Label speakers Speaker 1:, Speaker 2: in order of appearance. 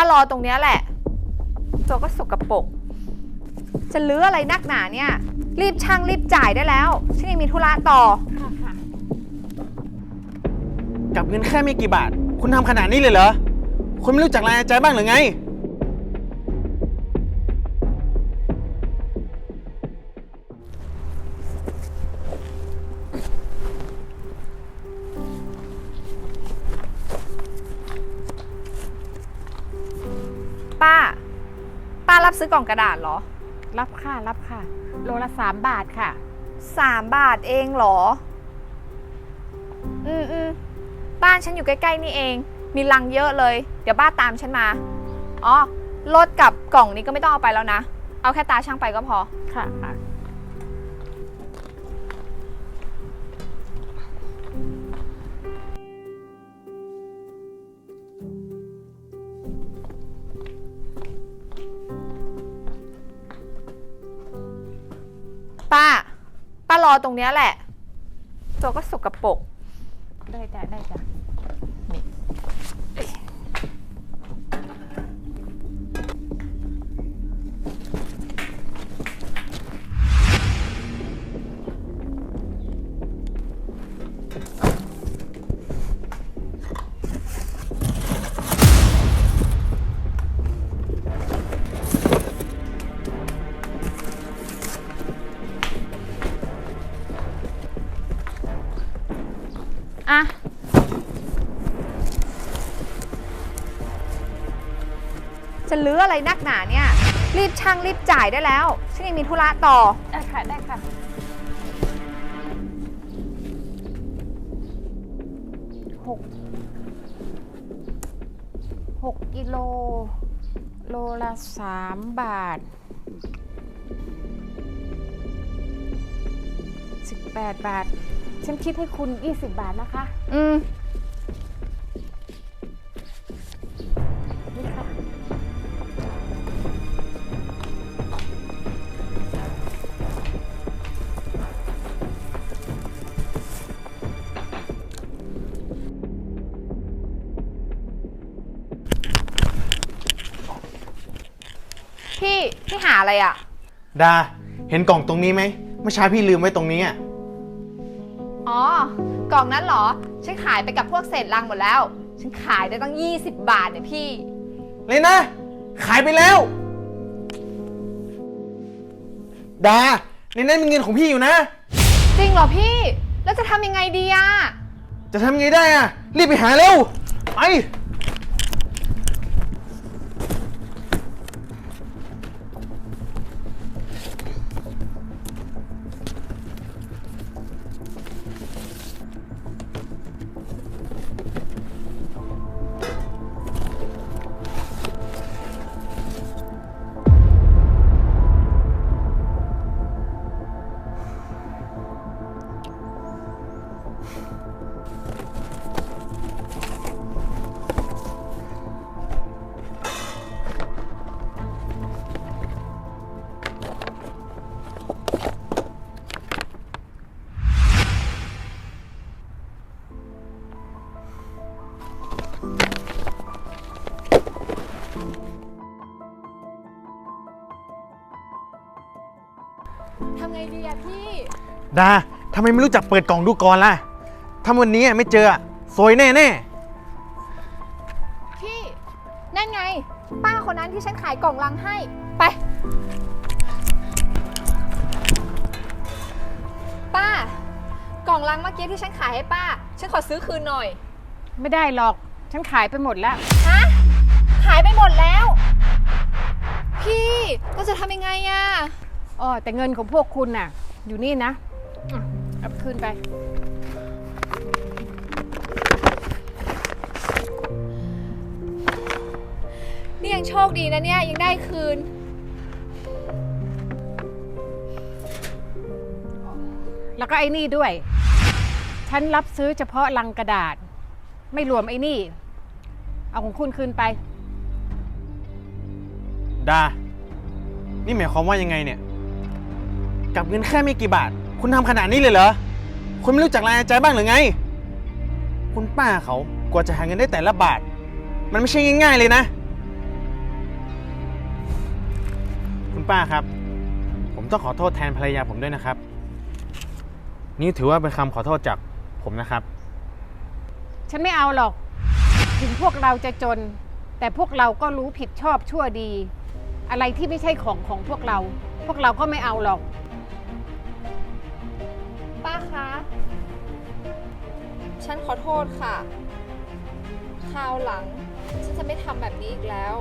Speaker 1: ป้ารอตรงเนี้ยแหละ ตัวก็สกปรกจะลื้ออะไรนักหนาเนี่ย รีบช่างรีบจ่ายได้แล้วฉันยังมีธุระต่อ
Speaker 2: ค่ะค่ะ
Speaker 3: กับเงินแค่ไม่กี่บาท คุณทำขนาดนี้เลยเหรอ คุณไม่รู้จักรายจ่ายบ้างหรือไง
Speaker 1: รับซื้อกล่องกระดาษเหรอ
Speaker 2: รับค่ะรับค่ะ โลละสามบาทค่ะ
Speaker 1: สามบาทเองเหรอ อืมอืมบ้านฉันอยู่ใกล้ๆนี่เอง มีลังเยอะเลย เดี๋ยวป้าตามฉันมา อ๋อ รถกับกล่องนี้ก็ไม่ต้องเอาไปแล้วนะ เอาแค่ตาช่างไปก็พอ
Speaker 2: ค่ะค่ะ
Speaker 1: อตรงเนี้ยแหละ ตัวก็สกปรก
Speaker 2: ได้จ้ะได้จ้ะ
Speaker 1: อะจะลื้ออะไรนักหนาเนี่ย รีบช่างรีบจ่ายได้แล้วฉันยังมีธุระต่อ
Speaker 2: ได้ค่ะ ได้ค่ะ หก หกกิโล โลละสามบาท สิบแปดบาท ฉันคิดให้คุณยี่สิบบาทนะคะ
Speaker 1: อืม
Speaker 2: นี่ค่ะ
Speaker 1: พี่ พี่หาอะไรอะ
Speaker 3: ดา เห็นกล่องตรงนี้ไหมเมื่อเช้าพี่ลืมไว้ตรงนี้อะ
Speaker 1: อ๋อกล่องนั้นเหรอ ฉันขายไปกับพวกเศษลังหมดแล้ว ฉันขายได้ตั้ง 20 บาทเนี่ยพี่
Speaker 3: เลยนะ ขายไปแล้ว ดา ในนั้นมีเงินของพี่อยู่นะ
Speaker 1: จริงเหรอพี่ แล้วจะทำยังไงดีอะ
Speaker 3: จะทำไงได้อะรีบไปหาเร็ว ไป
Speaker 1: ไงดีอะพี่
Speaker 3: ดาทำไมไม่รู้จักเปิดกล่องดูก่อนล่ะถ้าวันนี้ไม่เจออะซวยแน่แน่
Speaker 1: พี่ นั่นไง ป้าคนนั้นที่ฉันขายกล่องลังให้ ไป ป้า กล่องลังเมื่อกี้ที่ฉันขายให้ป้า ฉันขอซื้อคืนหน่อย
Speaker 2: ไม่ได้หรอก ฉันขายไปหมดแล้ว
Speaker 1: ฮะ ขายไปหมดแล้ว พี่เราจะทำยังไงอะ
Speaker 2: อ๋อแต่เงินของพวกคุณน่ะ อยู่นี่นะอะเอาไปคืนไป
Speaker 1: นี่ยังโชคดีนะเนี่ย ยังได้คืน
Speaker 2: แล้วก็ไอ้นี่ด้วย ฉันรับซื้อเฉพาะลังกระดาษ ไม่รวมไอ้นี่ เอาของคุณคืนไป
Speaker 3: ดา นี่หมายความว่ายังไงเนี่ย กับเงินแค่ไม่กี่บาท คุณทำขนาดนี้เลยเหรอ คุณไม่รู้จักรายจ่ายบ้างหรือไง คุณป้าเขากว่าจะหาเงินได้แต่ละบาท มันไม่ใช่ง่าย ๆ เลยนะ คุณป้าครับ ผมต้องขอโทษแทนภรรยาผมด้วยนะครับ นี่ถือว่าเป็นคำขอโทษจากผมนะครับ
Speaker 2: ฉันไม่เอาหรอก ถึงพวกเราจะจน แต่พวกเราก็รู้ผิดชอบชั่วดี อะไรที่ไม่ใช่ของของพวกเรา พวกเราก็ไม่เอาหรอก
Speaker 1: คะ ฉันขอโทษค่ะ คราวหลัง ฉันจะไม่ทำแบบนี้อีกแล้ว